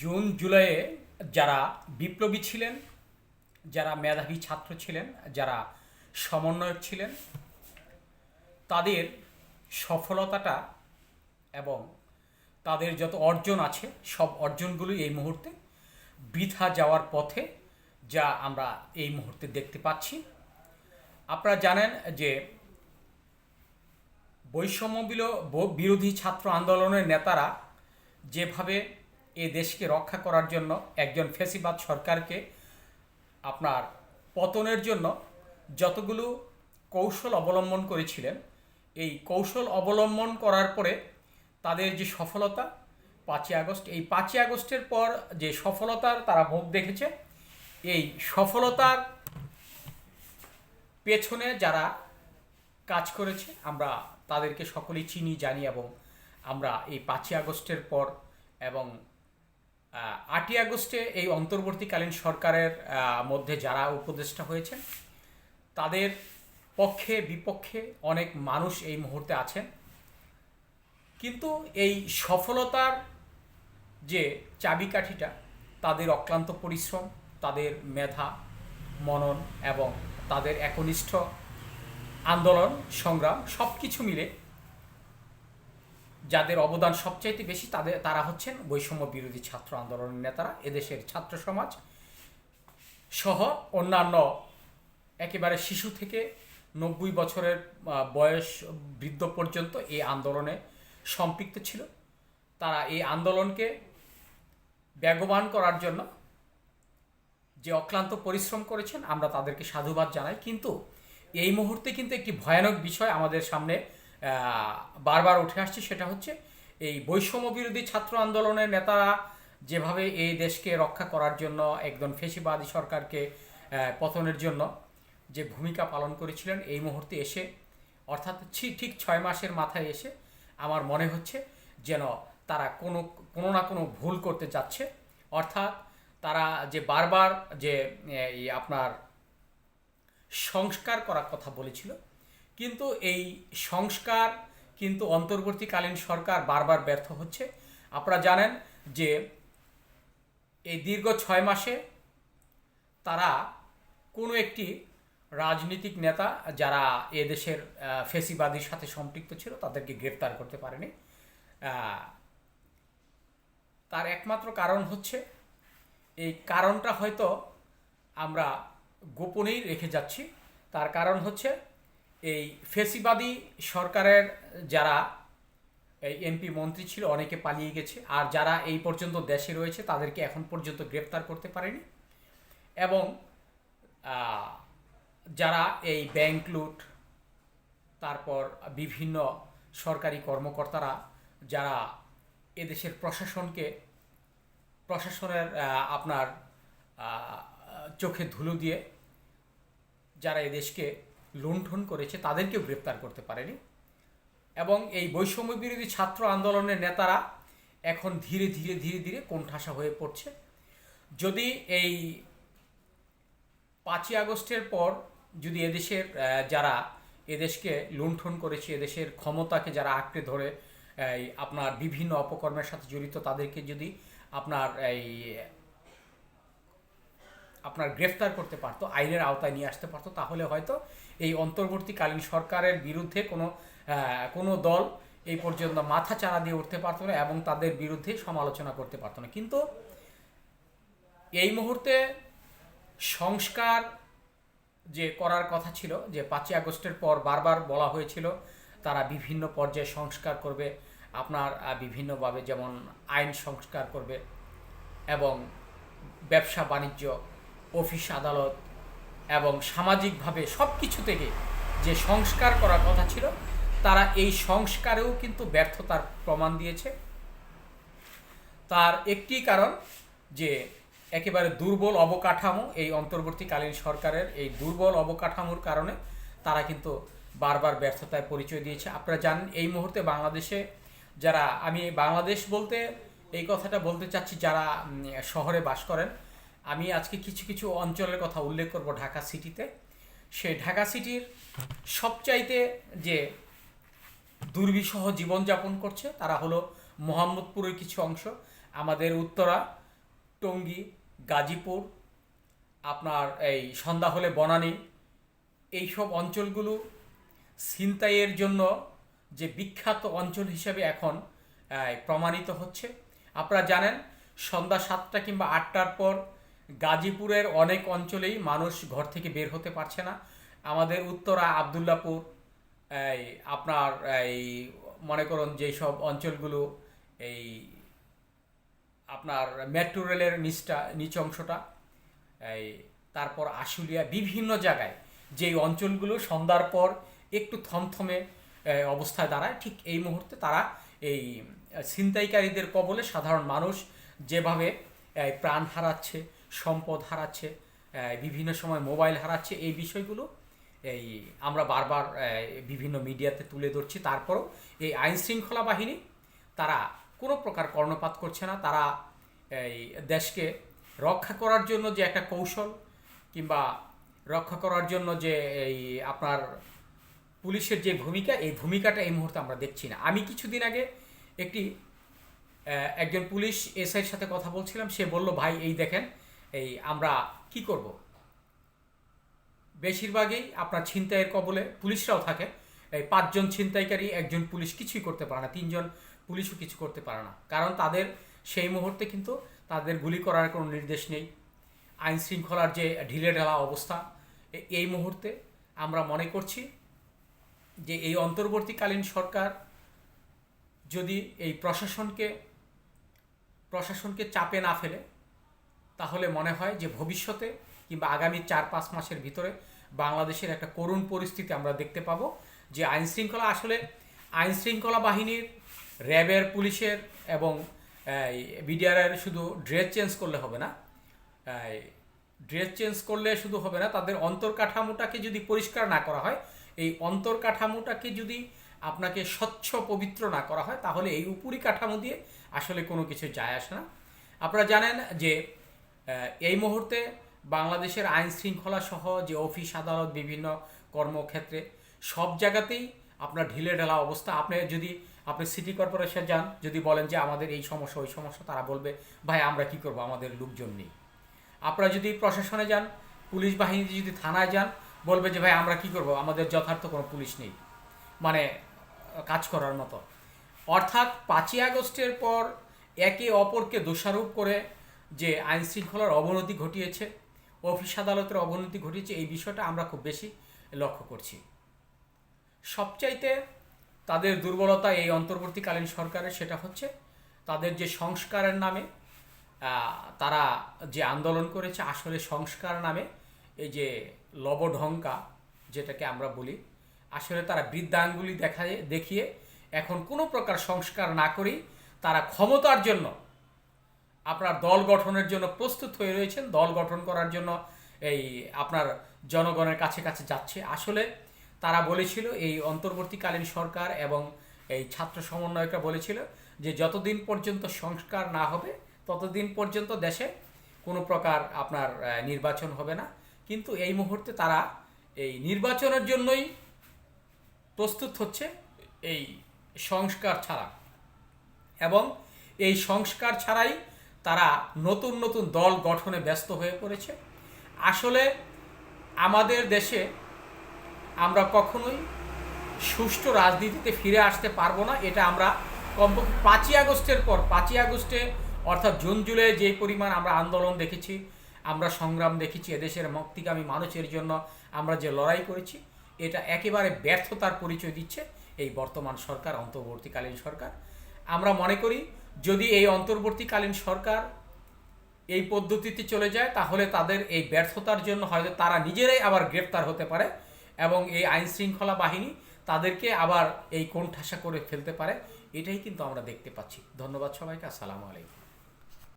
June, জুলাইয়ে যারা বিপ্লবী ছিলেন, যারা মেধাবী ছাত্র ছিলেন, যারা সমন্বয়ক ছিলেন, তাদের সফলতাটা এবং তাদের যত অর্জন আছে, সব অর্জনগুলি এই মুহূর্তে বৃথা যাওয়ার পথে যা আমরা এই মুহূর্তে দেখতে পাচ্ছি। আপনারা জানেন যে বৈষম্য বিলো- বিরোধী ছাত্র আন্দোলনের নেতারা যেভাবে এ দেশকে রক্ষা করার জন্য একজন ফেসিবাদ সরকারকে আপনার পতনের জন্য যতগুলো কৌশল অবলম্বন করেছিলেন, এই কৌশল অবলম্বন করার পরে তাদের যে সফলতা, পাঁচই আগস্ট, এই পাঁচই আগস্টের পর যে সফলতার তারা ভোগ দেখেছে, এই সফলতার পেছনে যারা কাজ করেছে, আমরা তাদেরকে সকলেই চিনি, জানি এবং আমরা এই পাঁচই আগস্টের পর এবং আটই আগস্টে এই অন্তর্বর্তীকালীন সরকারের মধ্যে যারা উপদেষ্টা হয়েছেন, তাদের পক্ষে, বিপক্ষে অনেক মানুষ এই মুহূর্তে আছেন। কিন্তু এই সফলতার যে চাবিকাঠিটা, তাদের অক্লান্ত পরিশ্রম, তাদের মেধা, মনন এবং তাদের একনিষ্ঠ আন্দোলন, সংগ্রাম সব কিছু মিলে যাদের অবদান সবচাইতে বেশি তাদের, তারা হচ্ছেন বৈষম্য বিরোধী ছাত্র আন্দোলনের নেতারা, এদেশের ছাত্র সমাজ সহ অন্যান্য একেবারে শিশু থেকে নব্বই বছরের বয়স বৃদ্ধ পর্যন্ত এই আন্দোলনে সম্পৃক্ত ছিল। তারা এই আন্দোলনকে বেগবান করার জন্য যে অক্লান্ত পরিশ্রম করেছেন, আমরা তাদেরকে সাধুবাদ জানাই। কিন্তু এই মুহূর্তে কিন্তু একটি ভয়ানক বিষয় আমাদের সামনে বারবার উঠে আসছে সেটা হচ্ছে এই বৈষম্য বিরোধী ছাত্র আন্দোলনের নেতারা যেভাবে এই দেশকে রক্ষা করার জন্য একজন ফেসিবাদী সরকারকে পতনের জন্য যে ভূমিকা পালন করেছিলেন, এই মুহূর্তে এসে, অর্থাৎ ঠিক ছয় মাসের মাথায় এসে আমার মনে হচ্ছে যেন তারা কোনো কোনো না কোনো ভুল করতে যাচ্ছে। অর্থাৎ তারা যে বারবার যে আপনার সংস্কার করার কথা বলেছিল কিন্তু এই সংস্কার কিন্তু অন্তর্বর্তীকালীন সরকার বারবার ব্যর্থ হচ্ছে। আপনারা জানেন যে এই দীর্ঘ ছয় মাসে তারা কোনো একটি রাজনৈতিক নেতা যারা এদেশের ফেসিবাদীর সাথে সম্পৃক্ত ছিল তাদেরকে গ্রেপ্তার করতে পারেনি। তার একমাত্র কারণ হচ্ছে এই কারণটা হয়তো আমরা গোপনেই রেখে যাচ্ছি। তার কারণ হচ্ছে এই ফেসিবাদী সরকারের যারা এই এমপি মন্ত্রী ছিল, অনেকে পালিয়ে গেছে। আর যারা এই পর্যন্ত দেশে রয়েছে, তাদেরকে এখন পর্যন্ত গ্রেপ্তার করতে পারেনি। এবং যারা এই ব্যাংক লুট, তারপর বিভিন্ন সরকারি কর্মকর্তারা, যারা এদেশের প্রশাসনকে, প্রশাসনের আপনার চোখে ধুলো দিয়ে, যারা এদেশকে লুণ্ঠন করেছে, তাদেরকেও গ্রেপ্তার করতে পারেনি। এবং এই বৈষম্য বিরোধী ছাত্র আন্দোলনের নেতারা এখন ধীরে ধীরে ধীরে ধীরে কোণঠাসা হয়ে পড়ছে। যদি এই পাঁচই আগস্টের পর যদি এদেশের যারা এদেশকে লুণ্ঠন করেছে, এদেশের ক্ষমতাকে যারা আঁকড়ে ধরে, এই আপনার বিভিন্ন অপকর্মের সাথে জড়িত, তাদেরকে যদি আপনার এই আপনার গ্রেফতার করতে পারতো, আইনের আওতায় নিয়ে আসতে পারতো, তাহলে হয়তো এই অন্তর্বর্তীকালীন সরকারের বিরুদ্ধে কোনো কোনো দল এই পর্যন্ত মাথা চাড়া দিয়ে উঠতে পারতো না এবং তাদের বিরুদ্ধে সমালোচনা করতে পারতো না। কিন্তু এই মুহূর্তে সংস্কার যে করার কথা ছিল, যে পাঁচই আগস্টের পর বারবার বলা হয়েছিল, তারা বিভিন্ন পর্যায়ে সংস্কার করবে, আপনার বিভিন্নভাবে যেমন আইন সংস্কার করবে এবং ব্যবসা বাণিজ্য অফিস আদালত এবং সামাজিকভাবে সব কিছু থেকে যে সংস্কার করার কথা ছিল, তারা এই সংস্কারেও কিন্তু ব্যর্থতার প্রমাণ দিয়েছে। তার একটি কারণ যে একেবারে দুর্বল অবকাঠামো এই অন্তর্বর্তীকালীন সরকারের এই দুর্বল অবকাঠামোর কারণে তারা কিন্তু বারবার ব্যর্থতায় পরিচয় দিয়েছে। আপনারা জানেন, এই মুহূর্তে বাংলাদেশে যারা, আমি বাংলাদেশ বলতে এই কথাটা বলতে চাচ্ছি, যারা শহরে বাস করেন আমি আজকে কিছু কিছু অঞ্চলের কথা উল্লেখ করব ঢাকা সিটিতে। সে ঢাকা সিটির সবচাইতে যে দুর্বিষহ জীবনযাপন করছে, তারা হলো মোহাম্মদপুরের কিছু অংশ, আমাদের উত্তরা, টঙ্গী, গাজীপুর, আপনার এই সন্ধ্যা হলে বনানী, এইসব অঞ্চলগুলো ছিনতাইয়ের জন্য যে বিখ্যাত অঞ্চল হিসেবে এখন প্রমাণিত হচ্ছে। আপনারা জানেন, সন্ধ্যা সাতটা কিংবা আটটার পর গাজীপুরের অনেক অঞ্চলেই মানুষ ঘর থেকে বের হতে পারছে না। আমাদের উত্তরা, আবদুল্লাপুর, এই আপনার এই মনে করুন যেই সব অঞ্চলগুলো, এই আপনার মেট্রো রেলের নিচটা, নিচ অংশটা, এই তারপর আশুলিয়া, বিভিন্ন জায়গায় যেই অঞ্চলগুলো সন্ধ্যার পর একটু থমথমে অবস্থায় দাঁড়ায়, ঠিক এই মুহূর্তে তারা এই ছিনতাইকারীদের কবলে সাধারণ মানুষ যেভাবে প্রাণ হারাচ্ছে সম্পদ হারাচ্ছে বিভিন্ন সময় মোবাইল হারাচ্ছে, এই বিষয়গুলো এই আমরা বারবার বিভিন্ন মিডিয়াতে তুলে ধরছি। তারপরও এই আইন শৃঙ্খলা বাহিনী তারা কোনো প্রকার কর্ণপাত করছে না। তারা এই দেশকে রক্ষা করার জন্য যে একটা কৌশল কিংবা রক্ষা করার জন্য যে এই আপনার পুলিশের যে ভূমিকা, এই ভূমিকাটা এই মুহূর্তে আমরা দেখছি না। আমি কিছুদিন আগে একটি একজন পুলিশ এসআইয়ের সাথে কথা বলছিলাম। সে বলল, ভাই, এই দেখেন এই আমরা কি করব? বেশিরভাগই আপনার ছিনতাইয়ের কবলে পুলিশরাও থাকে। এই পাঁচজন ছিনতাইকারী, একজন পুলিশ কিছুই করতে পারে না, তিনজন পুলিশও কিছু করতে পারে না। কারণ তাদের সেই মুহূর্তে কিন্তু তাদের গুলি করার কোনো নির্দেশ নেই। আইন শৃঙ্খলার যে ঢিলে ঢালা অবস্থা এই মুহূর্তে আমরা মনে করছি যে এই অন্তর্বর্তীকালীন সরকার যদি এই প্রশাসনকে প্রশাসনকে চাপে না ফেলে তাহলে মনে হয় যে ভবিষ্যতে কিংবা আগামী চার পাঁচ মাসের ভিতরে বাংলাদেশের একটা করুণ পরিস্থিতি আমরা দেখতে পাবো যে আইন শৃঙ্খলা আসলে আইন শৃঙ্খলা বাহিনীর, র্যাবের, পুলিশের এবং বিডিআরের শুধু ড্রেস চেঞ্জ করলে হবে না। ড্রেস চেঞ্জ করলে শুধু হবে না, তাদের অন্তর্কাঠামোটাকে যদি পরিষ্কার না করা হয়, এই অন্তর্কাঠামোটাকে যদি আপনাকে স্বচ্ছ, পবিত্র না করা হয়, তাহলে এই উপরি কাঠামো দিয়ে আসলে কোনো কিছু যায় আসে না। আপনারা জানেন যে এই মুহূর্তে বাংলাদেশের আইন শৃঙ্খলা সহ যে অফিস, আদালত, বিভিন্ন কর্মক্ষেত্রে সব জায়গাতেই আপনার ঢিলে ঢালা অবস্থা। আপনি যদি, আপনি সিটি কর্পোরেশন যান, যদি বলেন যে আমাদের এই সমস্যা, ওই সমস্যা, তারা বলবে, ভাই, আমরা কি করব? আমাদের লোকজন নেই। আপনারা যদি প্রশাসনে যান, পুলিশ বাহিনীতে যদি থানায় যান, বলবে যে, ভাই, আমরা কি করব? আমাদের যথার্থ কোনো পুলিশ নেই। মানে কাজ করার মতো। অর্থাৎ পাঁচই আগস্টের পর একে অপরকে দোষারোপ করে যে আইন শৃঙ্খলার অবনতি ঘটিয়েছে, অফিস আদালতের অবনতি ঘটিয়েছে, এই বিষয়টা আমরা খুব বেশি লক্ষ্য করছি। সবচাইতে তাদের দুর্বলতা এই অন্তর্বর্তীকালীন সরকারের সেটা হচ্ছে, তাদের যে সংস্কারের নামে তারা যে আন্দোলন করেছে, আসলে সংস্কার নামে এই যে লবঢঙ্কা যেটাকে আমরা বলি, আসলে তারা বৃদ্ধাঙ্গুলি দেখা দেখিয়ে এখন কোনো প্রকার সংস্কার না করেই তারা ক্ষমতার জন্য আপনার দল গঠনের জন্য প্রস্তুত হয়ে রয়েছেন, দল গঠন করার জন্য এই আপনার জনগণের কাছে কাছে যাচ্ছে। আসলে তারা বলেছিল, এই অন্তর্বর্তীকালীন সরকার এবং এই ছাত্র সমন্বয়করা বলেছিল যে যতদিন পর্যন্ত সংস্কার না হবে, ততদিন পর্যন্ত দেশে কোনো প্রকার আপনার নির্বাচন হবে না। কিন্তু এই মুহূর্তে তারা এই নির্বাচনের জন্যই প্রস্তুত হচ্ছে এই সংস্কার ছাড়া। এবং এই সংস্কার ছাড়াই তারা নতুন নতুন দল গঠনে ব্যস্ত হয়ে পড়েছে। আসলে আমাদের দেশে আমরা কখনোই সুষ্ঠু রাজনীতিতে ফিরে আসতে পারব না। এটা আমরা কমপক্ষে পাঁচই আগস্টের পর, পাঁচই আগস্টে অর্থাৎ জুন, জুলাই যে পরিমাণ আমরা আন্দোলন দেখেছি, আমরা সংগ্রাম দেখেছি এদেশের মুক্তিকামী মানুষের জন্য আমরা যে লড়াই করেছি, এটা একেবারে ব্যর্থতার পরিচয় দিচ্ছে এই বর্তমান সরকার, অন্তর্বর্তীকালীন সরকার। আমরা মনে করি যদি এই অন্তর্বর্তীকালীন সরকার এই পদ্ধতিতে চলে যায়, তাহলে তাদের এই ব্যর্থতার জন্য হয়তো তারা নিজেরাই আবার গ্রেপ্তার হতে পারে এবং এই আইন শৃঙ্খলা বাহিনী তাদেরকে আবার এই কোণঠাসা করে ফেলতে পারে। এটাই কিন্তু আমরা দেখতে পাচ্ছি। ধন্যবাদ সবাইকে। আসসালামু আলাইকুম।